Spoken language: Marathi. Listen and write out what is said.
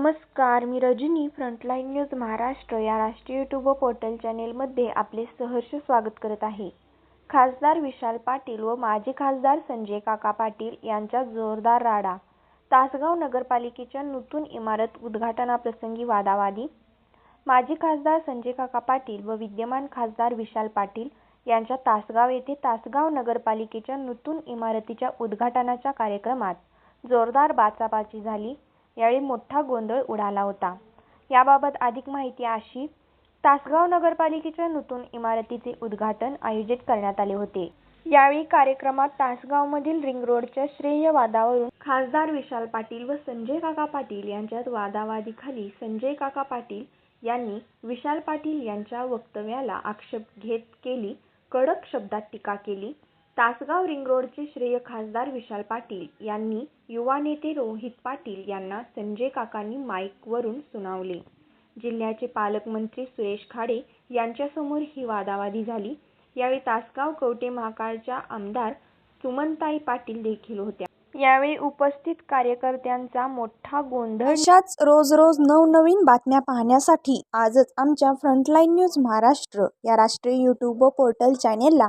नमस्कार मी रजनी फ्रंटलाईन न्यूज महाराष्ट्र या राष्ट्रीय यूट्यूब पोर्टल चॅनेलमध्ये आपले सहर्ष स्वागत करत आहे. खासदार विशाल पाटील व माजी खासदार संजय काका पाटील यांचा जोरदार राडा. तासगाव नगरपालिकेच्या नूतन इमारत उद्घाटनाप्रसंगी वादावादी. माजी खासदार संजय काका पाटील व विद्यमान खासदार विशाल पाटील यांच्या तासगाव येथे तासगाव नगरपालिकेच्या नूतन इमारतीच्या उद्घाटनाच्या कार्यक्रमात जोरदार बाचाबाची झाली. यावेळी मोठा गोंधळ उडाला होता. याबाबत अधिक माहिती अशी तासगाव नगरपालिकेच्या नूतन इमारतीचे उद्घाटन आयोजित करण्यात आले होते. यावेळी कार्यक्रमात तासगावमधील रिंग रोडच्या श्रेय वादावरून खासदार विशाल पाटील व संजय काका पाटील यांच्यात वादावादीखाली संजय काका पाटील यांनी विशाल पाटील यांच्या वक्तव्याला आक्षेप घेत केली कडक शब्दात टीका केली तासगाव रिंग रोडचे श्रेय खासदार विशाल पाटील यांनी युवा नेते रोहित पाटील यांना संजय काकांनी माईकवरून सुनावले. जिल्ह्याचे पालकमंत्री सुरेश खाडे यांच्यासमोर ही वादावादी झाली. यावेळी तासगाव कवटे महाकाळच्या आमदार सुमनताई पाटील देखील होत्या. यावेळी उपस्थित कार्यकर्त्यांचा मोठा गोंधळ अशाच रोज रोज नवनवीन बातम्या पाहण्यासाठी आजच आमच्या फ्रंटलाईन न्यूज महाराष्ट्र या राष्ट्रीय यूट्यूब पोर्टल चॅनेलला